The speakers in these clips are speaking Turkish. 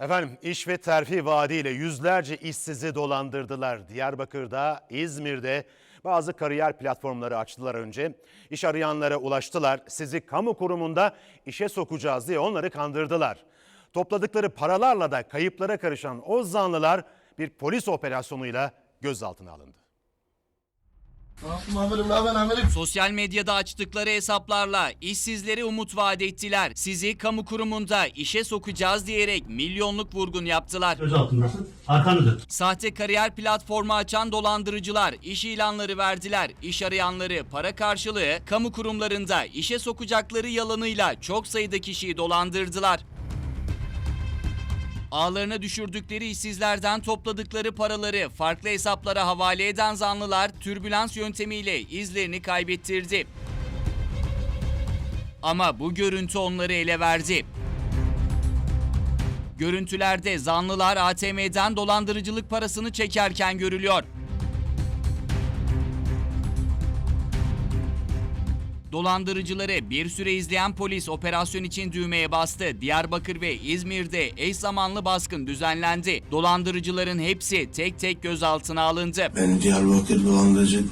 Efendim iş ve terfi vaadiyle yüzlerce işsizi dolandırdılar. Diyarbakır'da, İzmir'de bazı kariyer platformları açtılar önce. İş arayanlara ulaştılar. Sizi kamu kurumunda işe sokacağız diye onları kandırdılar. Topladıkları paralarla da kayıplara karışan o zanlılar bir polis operasyonuyla gözaltına alındı. Amirim ne haber amirim? Sosyal medyada açtıkları hesaplarla işsizlere umut vaat ettiler. Sizi kamu kurumunda işe sokacağız diyerek milyonluk vurgun yaptılar. Göz altındasın. Arkanı dön. Sahte kariyer platformu açan dolandırıcılar iş ilanları verdiler. İş arayanları para karşılığı kamu kurumlarında işe sokacakları yalanıyla çok sayıda kişiyi dolandırdılar. Ağlarına düşürdükleri işsizlerden topladıkları paraları farklı hesaplara havale eden zanlılar türbülans yöntemiyle izlerini kaybettirdi. Ama bu görüntü onları ele verdi. Görüntülerde zanlılar ATM'den dolandırıcılık parasını çekerken görülüyor. Dolandırıcıları bir süre izleyen polis operasyon için düğmeye bastı. Diyarbakır ve İzmir'de eş zamanlı baskın düzenlendi. Dolandırıcıların hepsi tek tek gözaltına alındı. Ben Diyarbakır dolandırıcı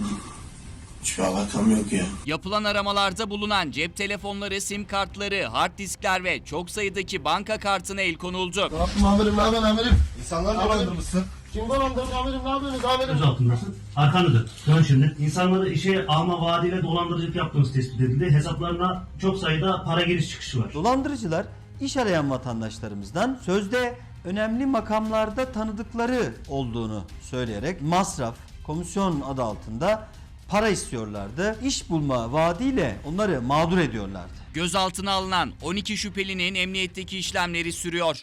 hiçbir alakam yok ya. Yapılan aramalarda bulunan cep telefonları, sim kartları, hard diskler ve çok sayıdaki banka kartına el konuldu. Ne yaptın amirim ne haber amirim? İnsanlar dolandırmışsın. Kim dolandırdı amirim ne yapıyorsunuz amirim? Göz altındasın. Arkanı dön. Dön şimdi. İnsanları işe alma vaadiyle dolandırıcılık yaptığınız tespit edildi. Hesaplarına çok sayıda para giriş çıkışı var. Dolandırıcılar iş arayan vatandaşlarımızdan sözde önemli makamlarda tanıdıkları olduğunu söyleyerek masraf, komisyon adı altında para istiyorlardı. İş bulma vaadiyle onları mağdur ediyorlardı. Gözaltına alınan 12 şüphelinin emniyetteki işlemleri sürüyor.